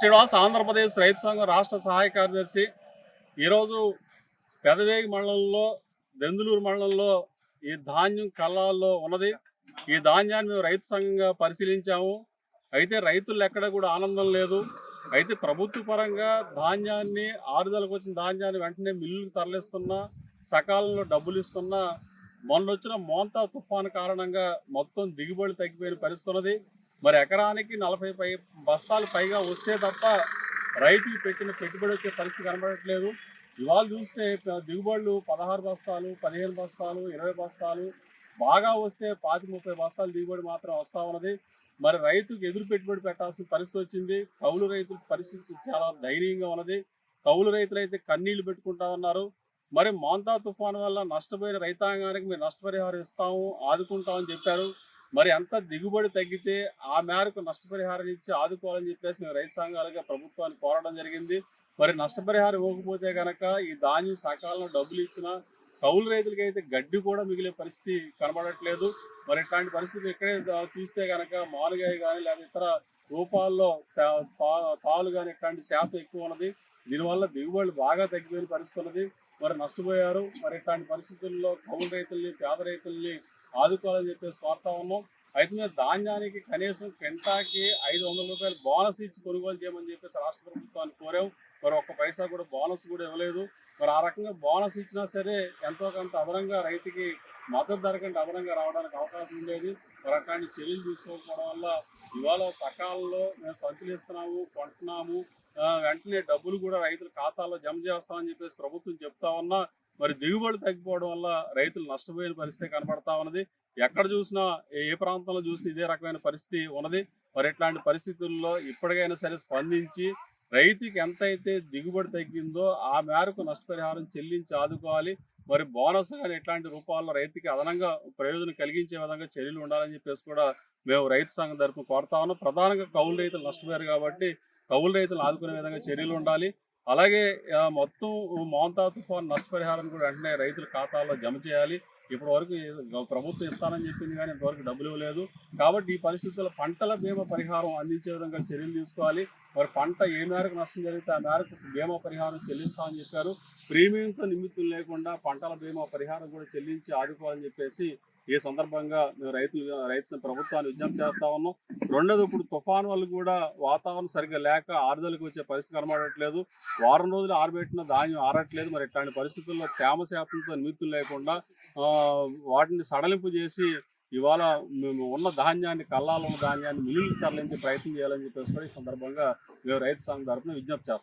శ్రీనివాస్ ఆంధ్రప్రదేశ్ రైతు సంఘం రాష్ట్ర సహాయ కార్యదర్శి. ఈరోజు పెదవేగి మండలంలో దెందులూరు మండలంలో ఈ ధాన్యం కళ్ళాల్లో ఉన్నది. ఈ ధాన్యాన్ని మేము రైతు సంఘంగా పరిశీలించాము. అయితే రైతులు ఎక్కడ కూడా ఆనందం లేదు. అయితే ప్రభుత్వ పరంగా ధాన్యాన్ని ఆరుదలకు వచ్చిన ధాన్యాన్ని వెంటనే మిల్లులకు తరలిస్తున్నా సకాలంలో డబ్బులు ఇస్తున్నా మొన్న వచ్చిన మోంతా తుఫాను కారణంగా మొత్తం దిగుబడి తగ్గిపోయిన పరిస్థితి ఉన్నది. మరి ఎకరానికి నలభై పై బస్తాలు పైగా వస్తే తప్ప రైతుకి పెట్టిన పెట్టుబడి వచ్చే పరిస్థితి కనబడట్లేదు. ఇవాళ చూస్తే దిగుబడులు పదహారు బస్తాలు పదిహేను బస్తాలు ఇరవై బస్తాలు బాగా వస్తే పాతి ముప్పై బస్తాలు దిగుబడి మాత్రం వస్తా ఉన్నది. మరి రైతుకు ఎదురు పెట్టుబడి పెట్టాల్సిన పరిస్థితి వచ్చింది. కౌలు రైతుల పరిస్థితి చాలా దయనీయంగా ఉన్నది. కౌలు రైతులు అయితే కన్నీళ్ళు పెట్టుకుంటా ఉన్నారు. మరి మోంతా తుఫాను వల్ల నష్టపోయిన రైతాంగానికి మేము నష్టపరిహారం ఇస్తాము ఆదుకుంటామని చెప్పారు. మరి ఎంత దిగుబడి తగ్గితే ఆ మేరకు నష్టపరిహారం ఇచ్చి ఆదుకోవాలని చెప్పేసి మేము రైతు సంఘాలుగా ప్రభుత్వాన్ని కోరడం జరిగింది. మరి నష్టపరిహారం ఇవ్వకపోతే కనుక ఈ ధాన్యం సకాలంలో డబ్బులు ఇచ్చినా కౌలు రైతులకి అయితే గడ్డి కూడా మిగిలే పరిస్థితి కనబడట్లేదు. మరి ఇట్లాంటి పరిస్థితి ఎక్కడే చూస్తే కనుక మాలుగాయ కానీ లేదా ఇతర రూపాల్లో తాలు కానీ ఇట్లాంటి శాతం ఎక్కువ ఉన్నది. దీనివల్ల దిగుబడులు బాగా తగ్గిపోయిన పరిస్థితి ఉన్నది. మరి నష్టపోయారు. మరి ఇట్లాంటి పరిస్థితుల్లో కౌలు రైతుల్ని పేద రైతుల్ని ఆదుకోవాలని చెప్పేసి కోరుతా ఉన్నాం. అయితే మేము ధాన్యానికి కనీసం పెంటాకి ఐదు వందల రూపాయలు బోనస్ ఇచ్చి కొనుగోలు చేయమని చెప్పేసి రాష్ట్ర ప్రభుత్వాన్ని కోరాం. మరి ఒక్క పైసా కూడా బోనస్ కూడా ఇవ్వలేదు. మరి ఆ రకంగా బోనస్ ఇచ్చినా సరే ఎంతో కొంత అదనంగా రైతుకి మద్దతు ధర కంటే అదనంగా రావడానికి అవకాశం ఉండేది. మరి అట్లాంటి చర్యలు తీసుకోకపోవడం వల్ల ఇవాళ సకాలంలో మేము సంచులు ఇస్తున్నాము కొంటున్నాము. వెంటనే డబ్బులు కూడా రైతుల ఖాతాలో జమ చేస్తామని చెప్పేసి ప్రభుత్వం చెప్తా ఉన్నా. మరి దిగుబడి తగ్గిపోవడం వల్ల రైతులు నష్టపోయిన పరిస్థితి కనబడతా ఉన్నది. ఎక్కడ చూసినా ఏ ఏ ప్రాంతంలో చూసినా ఇదే రకమైన పరిస్థితి ఉన్నది. మరి ఇట్లాంటి పరిస్థితుల్లో ఇప్పటికైనా సరే స్పందించి రైతుకి ఎంతైతే దిగుబడి తగ్గిందో ఆ మేరకు నష్టపరిహారం చెల్లించి ఆదుకోవాలి. మరి బోనస్ కానీ ఇట్లాంటి రూపాల్లో రైతుకి అదనంగా ప్రయోజనం కలిగించే విధంగా చర్యలు ఉండాలని చెప్పేసి కూడా మేము రైతు సంఘం తరఫున కోరుతా ఉన్నాం. ప్రధానంగా కౌలు రైతులు నష్టపోయారు కాబట్టి కౌలు రైతులు ఆదుకునే విధంగా చర్యలు ఉండాలి. అలాగే మొత్తం మోంతా తుఫాన్ నష్టపరిహారం కూడా వెంటనే రైతుల ఖాతాల్లో జమ చేయాలి. ఇప్పటి వరకు ప్రభుత్వం ఇస్తానని చెప్పింది కానీ ఇంతవరకు డబ్బులు ఇవ్వలేదు. కాబట్టి ఈ పరిస్థితుల్లో పంటల బీమా పరిహారం అందించే విధంగా చర్యలు తీసుకోవాలి. మరి పంట ఏ మేరకు నష్టం జరిగితే ఆ మేరకు బీమా పరిహారం చెల్లిస్తామని చెప్పారు. ప్రీమియంతో నిమిత్తం లేకుండా పంటల బీమా పరిహారం కూడా చెల్లించి ఆడుకోవాలని చెప్పేసి ఏ సందర్భంగా మేము రైతు ప్రభుత్వాన్ని విజ్ఞప్తి చేస్తా ఉన్నాం. రెండోది ఇప్పుడు తుఫాన్ వల్ల కూడా వాతావరణం సరిగ్గా లేక ఆరుదలకు వచ్చే పరిస్థితి కనబడట్లేదు. వారం రోజులు ఆరబెట్టిన ధాన్యం ఆరట్లేదు. మరి ఇట్లాంటి పరిస్థితుల్లో తేమ శాతంతో నిమిత్తం లేకుండా వాటిని సడలింపు చేసి ఇవాళ మేము ఉన్న ధాన్యాన్ని కల్లాలో ఉన్న ధాన్యాన్ని మిల్లులకు తరలించే ప్రయత్నం చేయాలని చెప్పేసి కూడా ఈ సందర్భంగా మేము రైతు సంఘం తరఫున విజ్ఞప్తి చేస్తాం